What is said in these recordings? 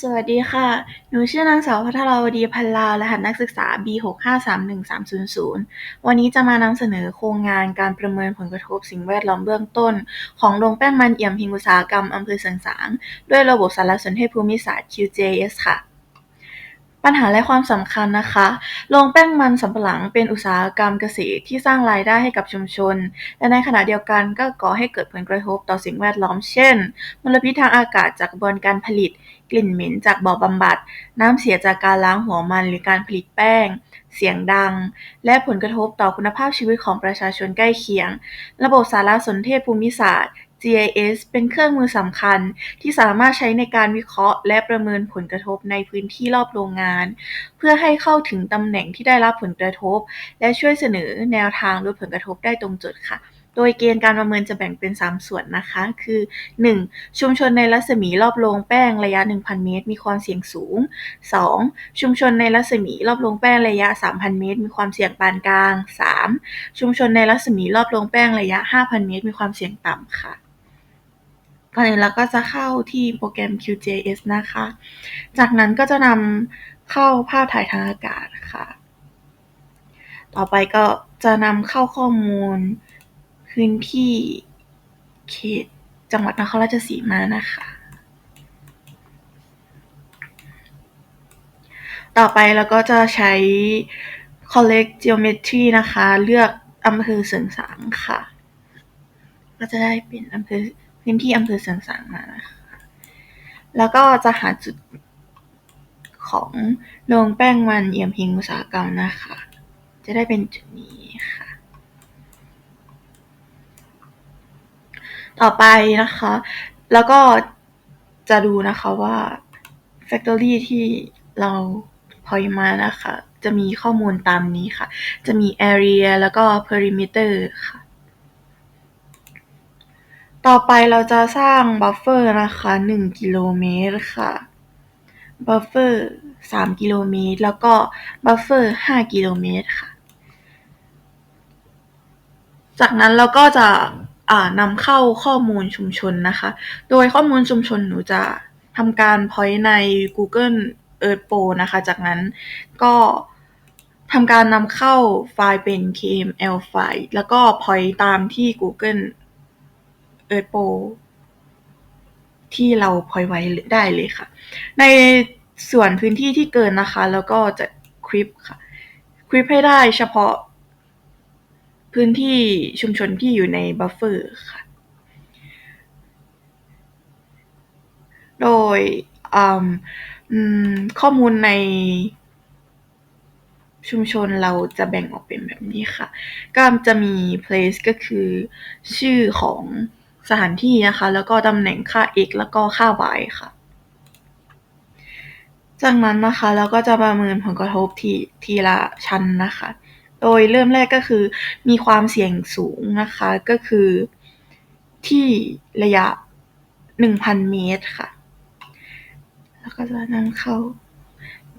สวัสดีค่ะ หนูชื่อนางสาวพัทรวดีพันลาว รหัสนักศึกษา B6531300 วันนี้จะมานำเสนอโครงงานการประเมินผลกระทบสิ่งแวดล้อมเบื้องต้น ของโรงแป้งมันเอี่ยมพิงอุตสาหกรรมอำเภอเสริงสาง ด้วยระบบสารสนเทศภูมิศาสตร์ QGIS ค่ะ ปัญหาและความสำคัญนะคะ โรงแป้งมันสำปะหลังเป็นอุตสาหกรรมเกษตรที่สร้างรายได้ให้กับชุมชน และในขณะเดียวกันก็ก่อให้เกิดผลกระทบต่อสิ่งแวดล้อม เช่น มลพิษทางอากาศจากกระบวนการผลิต กลิ่นเหม็นจากบ่อบำบัด น้ำเสียจากการล้างหัวมันหรือการผลิตแป้ง เสียงดัง และผลกระทบต่อคุณภาพชีวิตของประชาชนใกล้เคียง ระบบสารสนเทศภูมิศาสตร์ GIS เป็นเครื่องมือสำคัญที่สามารถใช้ในการวิเคราะห์ และประเมินผลกระทบในพื้นที่รอบโรงงาน เพื่อให้เข้าถึงตำแหน่งที่ได้รับผลกระทบ และช่วยเสนอแนวทางลดผลกระทบได้ตรงจุดค่ะโดยเกณฑ์การประเมินจะแบ่งเป็น 3 ส่วนนะคะ คือ 1. ชุมชนในรัศมีรอบโรงแป้งระยะ 1,000 เมตร มีความเสี่ยงสูง 2. ชุมชนในรัศมีรอบโรงแป้งระยะ 3,000 เมตร มีความเสี่ยงปานกลาง 3. ชุมชนในรัศมีรอบโรงแป้งระยะ 5,000 เมตร มีความเสี่ยงต่ำค่ะ ก่อนอื่นเราก็จะเข้าที่โปรแกรม QGIS นะคะ จากนั้นก็จะนำเข้าภาพถ่ายทางอากาศค่ะ ต่อไปก็จะนำเข้าข้อมูลพื้นที่เขตจังหวัดนครราชสีมานะคะ ต่อไปเราก็จะใช้ collect geometry นะคะ เลือกอำเภอเสริงสางค่ะ ก็จะได้เป็นอำเภอ พื้นที่อำเภอเสริงสางมานะคะแล้วก็จะหาจุดของโรงแป้งมันเอี่ยมพิงอุตสาหกรรมนะคะ จะได้เป็นจุดนี้ค่ะ ต่อไปนะคะ แล้วก็จะดูนะคะว่า factory ที่เราพอยมานะคะ จะมีข้อมูลตามนี้ค่ะ จะมี area แล้วก็ perimeter ค่ะ ต่อไปเราจะสร้าง buffer นะคะ1กิโลเมตรค่ะ buffer 3กิโลเมตร แล้วก็ buffer 5กิโลเมตรค่ะ จากนั้นเราก็จะนำเข้าข้อมูลชุมชนนะคะ โดยข้อมูลชุมชนหนูจะทำการ point ใน Google Earth Pro นะคะ จากนั้นก็ทำการนำเข้าไฟล์เป็น KML ไฟล์ แล้วก็ point ตามที่ Google Earth Pro ที่เรา point ไว้ได้เลยค่ะ ในส่วนพื้นที่ที่เกินนะคะ แล้วก็จะคลิปค่ะ คลิปให้ได้เฉพาะ พื้นที่ชุมชนที่อยู่ใน buffer ค่ะ โดยข้อมูลในชุมชนเราจะแบ่งออกเป็นแบบนี้ค่ะ ก็จะมี place ก็คือชื่อของ สถานที่นะคะ แล้วก็ตำแหน่งค่า x แล้วก็ค่า y ค่ะ จากนั้นนะคะเราก็จะประเมินผลกระทบทีทีละชั้นนะคะ โดยเริ่มแรกก็คือมีความเสี่ยงสูงนะคะก็คือที่ระยะ 1,000 เมตรค่ะ แล้วก็จะนำเข้า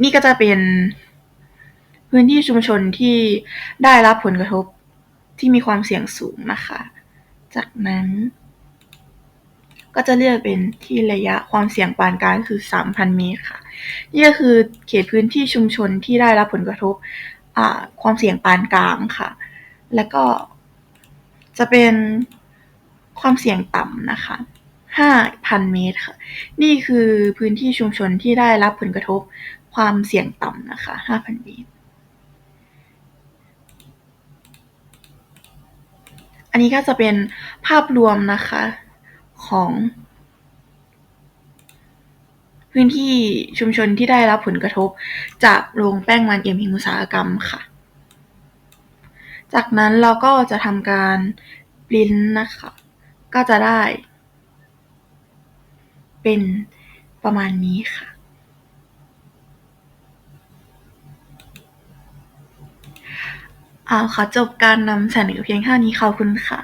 นี่ก็จะเป็นพื้นที่ชุมชนที่ได้รับผลกระทบที่มีความเสี่ยงสูงนะคะ จากนั้น ก็จะเลือกเป็นที่ระยะความเสี่ยงปานกลางคือ 3,000 เมตรค่ะ นี่ก็คือเขตพื้นที่ชุมชนที่ได้รับผลกระทบความเสี่ยงปานกลางค่ะ แล้วก็จะเป็นความเสี่ยงต่ำนะคะ 5,000 เมตรค่ะ นี่คือพื้นที่ชุมชนที่ได้รับผลกระทบความเสี่ยงต่ำนะคะ 5,000 เมตร อันนี้ก็จะเป็นภาพรวมนะคะ ของพื้นที่ชุมชนที่ได้รับผลกระทบ จากโรงแป้งมันเอียมพิงอุตสาหกรรมค่ะ จากนั้นเราก็จะทำการปริ้นนะคะ ก็จะได้ เป็นประมาณนี้ค่ะขอจบการนำเสนอเพียงเท่านี้ขอบคุณค่ะ